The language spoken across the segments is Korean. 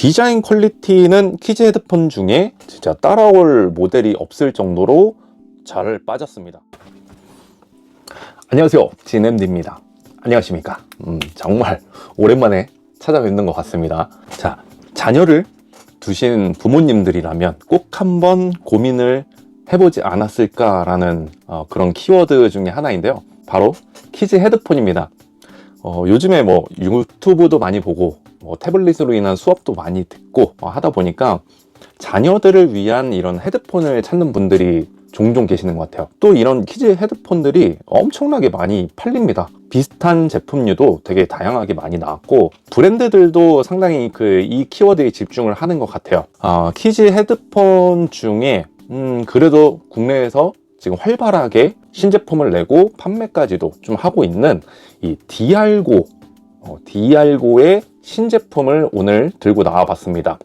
디자인 퀄리티는 키즈 헤드폰 중에 진짜 따라올 모델이 없을 정도로 잘 빠졌습니다. 안녕하세요. 진엠디입니다. 안녕하십니까. 음, 정말 오랜만에 찾아뵙는 것 같습니다. 자, 자녀를 두신 부모님들이라면 꼭 한번 고민을 해보지 않았을까라는 어, 그런 키워드 중에 하나인데요. 바로 키즈 헤드폰입니다. 어, 요즘에 뭐 유튜브도 많이 보고 뭐 태블릿으로 인한 수업도 많이 듣고 어, 하다 보니까 자녀들을 위한 이런 헤드폰을 찾는 분들이 종종 계시는 것 같아요. 또 이런 키즈 헤드폰들이 엄청나게 많이 팔립니다. 비슷한 제품류도 되게 다양하게 많이 나왔고 브랜드들도 상당히 그 이 키워드에 집중을 하는 것 같아요. 아, 키즈 헤드폰 중에 음, 그래도 국내에서 지금 활발하게 신제품을 내고 판매까지도 좀 하고 있는 이 디알고 어, 디알고의 신제품을 오늘 들고 나와봤습니다.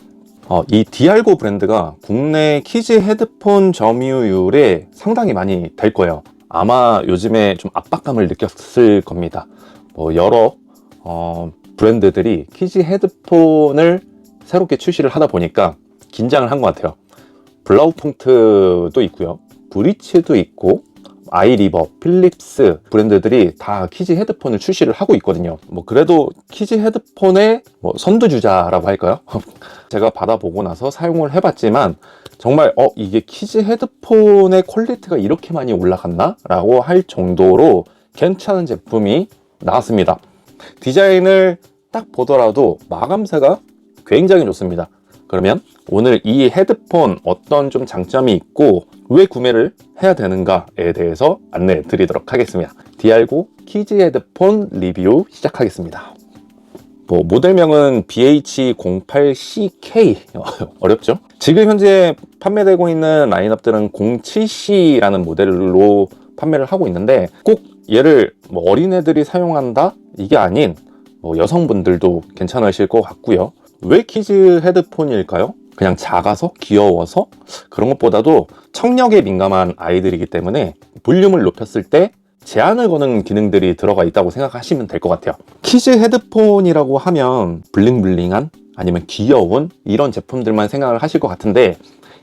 어, 이 디알고 브랜드가 국내 키즈 헤드폰 점유율에 상당히 많이 될 거예요. 아마 요즘에 좀 압박감을 느꼈을 겁니다. 뭐 여러 어, 브랜드들이 키즈 헤드폰을 새롭게 출시를 하다 보니까 긴장을 한 것 같아요. 블라우퐁트도 있고요. 브리츠도 있고 아이리버, 필립스 브랜드들이 다 키즈 헤드폰을 출시를 하고 있거든요. 뭐 그래도 키즈 헤드폰의 뭐 선두주자라고 할까요? 제가 받아보고 나서 사용을 해봤지만 정말 어 이게 키즈 헤드폰의 퀄리티가 이렇게 많이 올라갔나? 라고 할 정도로 괜찮은 제품이 나왔습니다. 디자인을 딱 보더라도 마감새가 굉장히 좋습니다. 그러면 오늘 이 헤드폰 어떤 좀 장점이 있고 왜 구매를 해야 되는가에 대해서 안내해 드리도록 하겠습니다. 디알고 키즈 헤드폰 리뷰 시작하겠습니다. 뭐 모델명은 BH08CK 어렵죠? 지금 현재 판매되고 있는 라인업들은 07C라는 모델로 판매를 하고 있는데 꼭 얘를 뭐 어린애들이 사용한다 이게 아닌 뭐 여성분들도 괜찮으실 것 같고요. 왜 키즈 헤드폰일까요? 그냥 작아서 귀여워서 그런 것보다도 청력에 민감한 아이들이기 때문에 볼륨을 높였을 때 제한을 거는 기능들이 들어가 있다고 생각하시면 될 것 같아요. 키즈 헤드폰이라고 하면 블링블링한 아니면 귀여운 이런 제품들만 생각을 하실 것 같은데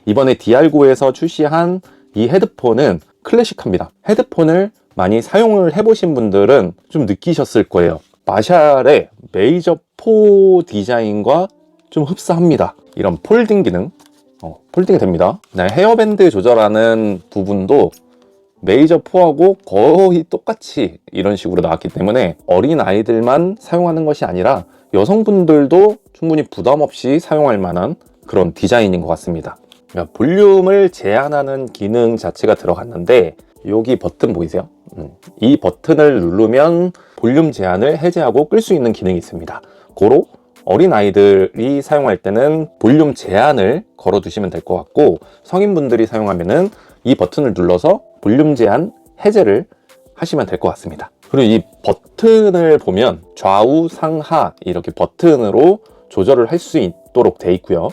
이번에 디알고에서 출시한 이 헤드폰은 클래식합니다. 헤드폰을 많이 사용을 해보신 분들은 좀 느끼셨을 거예요. 마샬의 메이저 4 디자인과 좀 흡사합니다. 이런 폴딩 기능, 어, 폴딩이 됩니다. 네, 헤어밴드 조절하는 부분도 메이저 4하고 거의 똑같이 이런 식으로 나왔기 때문에 어린 아이들만 사용하는 것이 아니라 여성분들도 충분히 부담 없이 사용할 만한 그런 디자인인 것 같습니다. 그러니까 볼륨을 제한하는 기능 자체가 들어갔는데 여기 버튼 보이세요? 음, 이 버튼을 누르면 볼륨 제한을 해제하고 끌 수 있는 기능이 있습니다. 고로 어린 아이들이 사용할 때는 볼륨 제한을 걸어 두시면 될 것 같고 성인분들이 사용하면은 이 버튼을 눌러서 볼륨 제한 해제를 하시면 될 것 같습니다. 그리고 이 버튼을 보면 좌우 상하 이렇게 버튼으로 조절을 할 수 있도록 돼 있고요.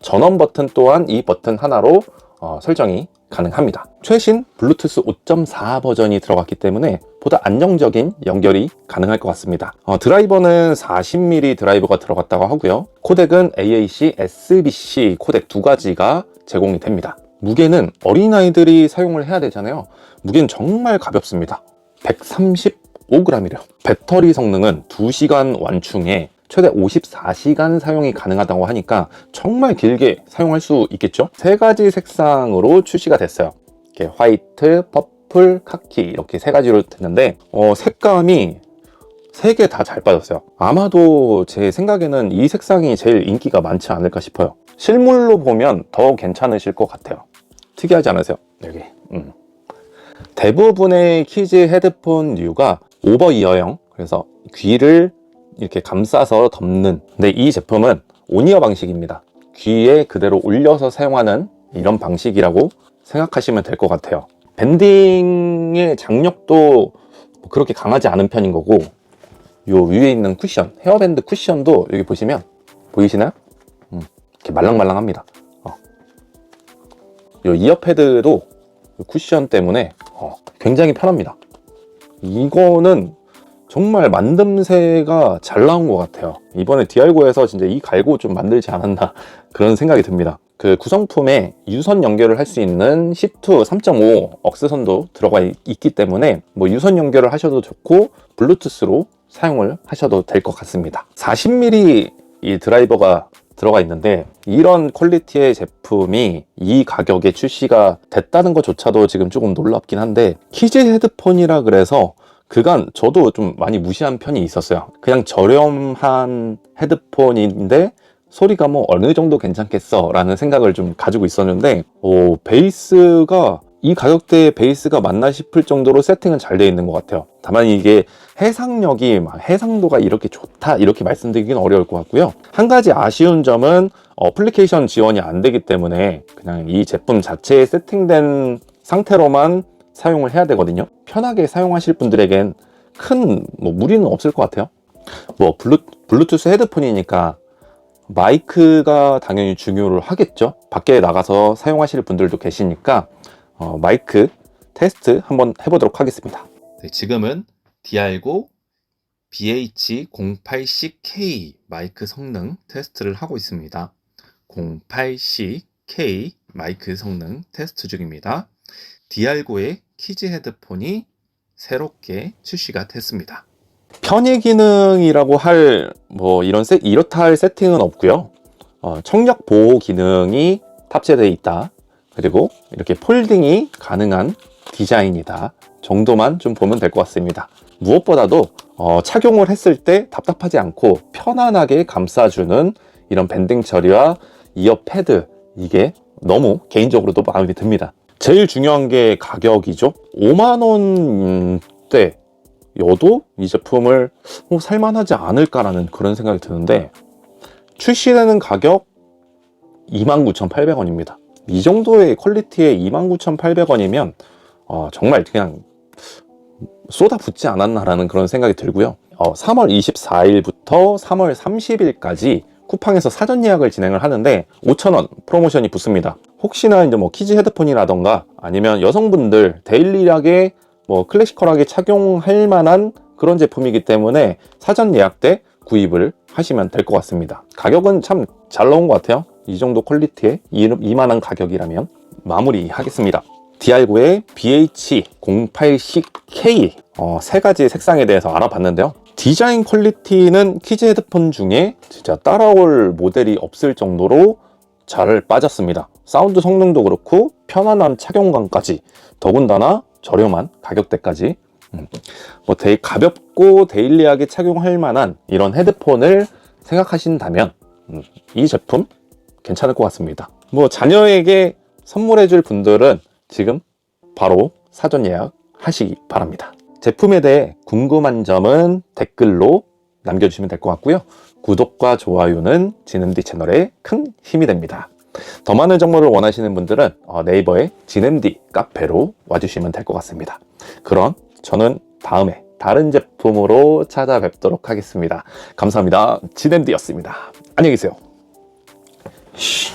전원 버튼 또한 이 버튼 하나로 어, 설정이 가능합니다. 최신 블루투스 5.4 버전이 들어갔기 때문에 보다 안정적인 연결이 가능할 것 같습니다. 어, 드라이버는 40mm 드라이버가 들어갔다고 하고요. 코덱은 AAC, SBC 코덱 두 가지가 제공이 됩니다. 무게는 어린아이들이 사용을 해야 되잖아요. 무게는 정말 가볍습니다. 135g이래요. 배터리 성능은 2시간 완충에 최대 54시간 사용이 가능하다고 하니까 정말 길게 사용할 수 있겠죠? 세 가지 색상으로 출시가 됐어요. 이렇게 화이트, 퍼플, 카키 이렇게 세 가지로 됐는데 어, 색감이 세 개 다 잘 빠졌어요. 아마도 제 생각에는 이 색상이 제일 인기가 많지 않을까 싶어요. 실물로 보면 더 괜찮으실 것 같아요. 특이하지 않으세요? 여기. 음. 대부분의 키즈 헤드폰 류가 오버 이어형 그래서 귀를 이렇게 감싸서 덮는. 근데 이 제품은 온이어 방식입니다. 귀에 그대로 올려서 사용하는 이런 방식이라고 생각하시면 될 것 같아요. 밴딩의 장력도 뭐 그렇게 강하지 않은 편인 거고 요 위에 있는 쿠션 헤어밴드 쿠션도 여기 보시면 보이시나요? 음, 이렇게 말랑말랑합니다. 어. 요 이어 패드도 쿠션 때문에 어, 굉장히 편합니다. 이거는 정말 만듦새가 잘 나온 것 같아요. 이번에 디알고에서 진짜 이 갈고 좀 만들지 않았나 그런 생각이 듭니다. 그 구성품에 유선 연결을 할 수 있는 C2 3.5 억스선도 들어가 있- 있기 때문에 뭐 유선 연결을 하셔도 좋고 블루투스로 사용을 하셔도 될 것 같습니다. 40mm 이 드라이버가 들어가 있는데 이런 퀄리티의 제품이 이 가격에 출시가 됐다는 것조차도 지금 조금 놀랍긴 한데 키즈 헤드폰이라 그래서 그간 저도 좀 많이 무시한 편이 있었어요. 그냥 저렴한 헤드폰인데 소리가 뭐 어느 정도 괜찮겠어 라는 생각을 좀 가지고 있었는데 오, 베이스가 이 가격대의 베이스가 맞나 싶을 정도로 세팅은 잘 되어 있는 것 같아요. 다만 이게 해상력이 막 해상도가 이렇게 좋다 이렇게 말씀드리기는 어려울 것 같고요. 한 가지 아쉬운 점은 어플리케이션 지원이 안 되기 때문에 그냥 이 제품 자체에 세팅된 상태로만 사용을 해야 되거든요. 편하게 사용하실 분들에겐 큰 뭐 무리는 없을 것 같아요. 뭐 블루, 블루투스 헤드폰이니까 마이크가 당연히 중요를 하겠죠. 밖에 나가서 사용하실 분들도 계시니까 어, 마이크 테스트 한번 해보도록 하겠습니다. 네, 지금은 디알고 BH08CK 마이크 성능 테스트를 하고 있습니다. 08CK 마이크 성능 테스트 중입니다. 디알고의 키즈 헤드폰이 새롭게 출시가 됐습니다. 편의 기능이라고 할 뭐 이런 세, 이렇다 할 세팅은 없고요. 어, 청력 보호 기능이 탑재되어 있다. 그리고 이렇게 폴딩이 가능한 디자인이다. 정도만 좀 보면 될 것 같습니다. 무엇보다도 어, 착용을 했을 때 답답하지 않고 편안하게 감싸주는 이런 밴딩 처리와 이어 패드 이게 너무 개인적으로도 마음에 듭니다. 제일 중요한 게 가격이죠. 5만 원대 여도 이 제품을 뭐 살만하지 않을까라는 그런 생각이 드는데 출시되는 가격 29,800원입니다. 이 정도의 퀄리티에 29,800원이면 어, 정말 그냥 쏟아붓지 않았나라는 그런 생각이 들고요. 어, 3월 24일부터 3월 30일까지 쿠팡에서 사전 예약을 진행을 하는데 5,000원 프로모션이 붙습니다. 혹시나 이제 뭐 키즈 헤드폰이라던가 아니면 여성분들 데일리하게 뭐 클래시컬하게 착용할 만한 그런 제품이기 때문에 사전 예약 때 구입을 하시면 될 것 같습니다. 가격은 참 잘 나온 것 같아요. 이 정도 퀄리티에 이, 이만한 가격이라면 마무리하겠습니다. 디알고의 BH08CK 어, 세 가지 색상에 대해서 알아봤는데요. 디자인 퀄리티는 키즈 헤드폰 중에 진짜 따라올 모델이 없을 정도로 잘 빠졌습니다. 사운드 성능도 그렇고 편안한 착용감까지 더군다나 저렴한 가격대까지 음, 뭐 되게 가볍고 데일리하게 착용할 만한 이런 헤드폰을 생각하신다면 음, 이 제품 괜찮을 것 같습니다. 뭐 자녀에게 선물해 줄 분들은 지금 바로 사전 예약 하시기 바랍니다. 제품에 대해 궁금한 점은 댓글로 남겨주시면 될 것 같고요. 구독과 좋아요는 지능디 채널에 큰 힘이 됩니다. 더 많은 정보를 원하시는 분들은 어, 네이버에 지냄디 카페로 와주시면 될 것 같습니다. 그럼 저는 다음에 다른 제품으로 찾아뵙도록 하겠습니다. 감사합니다. 지냄디였습니다. 안녕히 계세요. 쉬.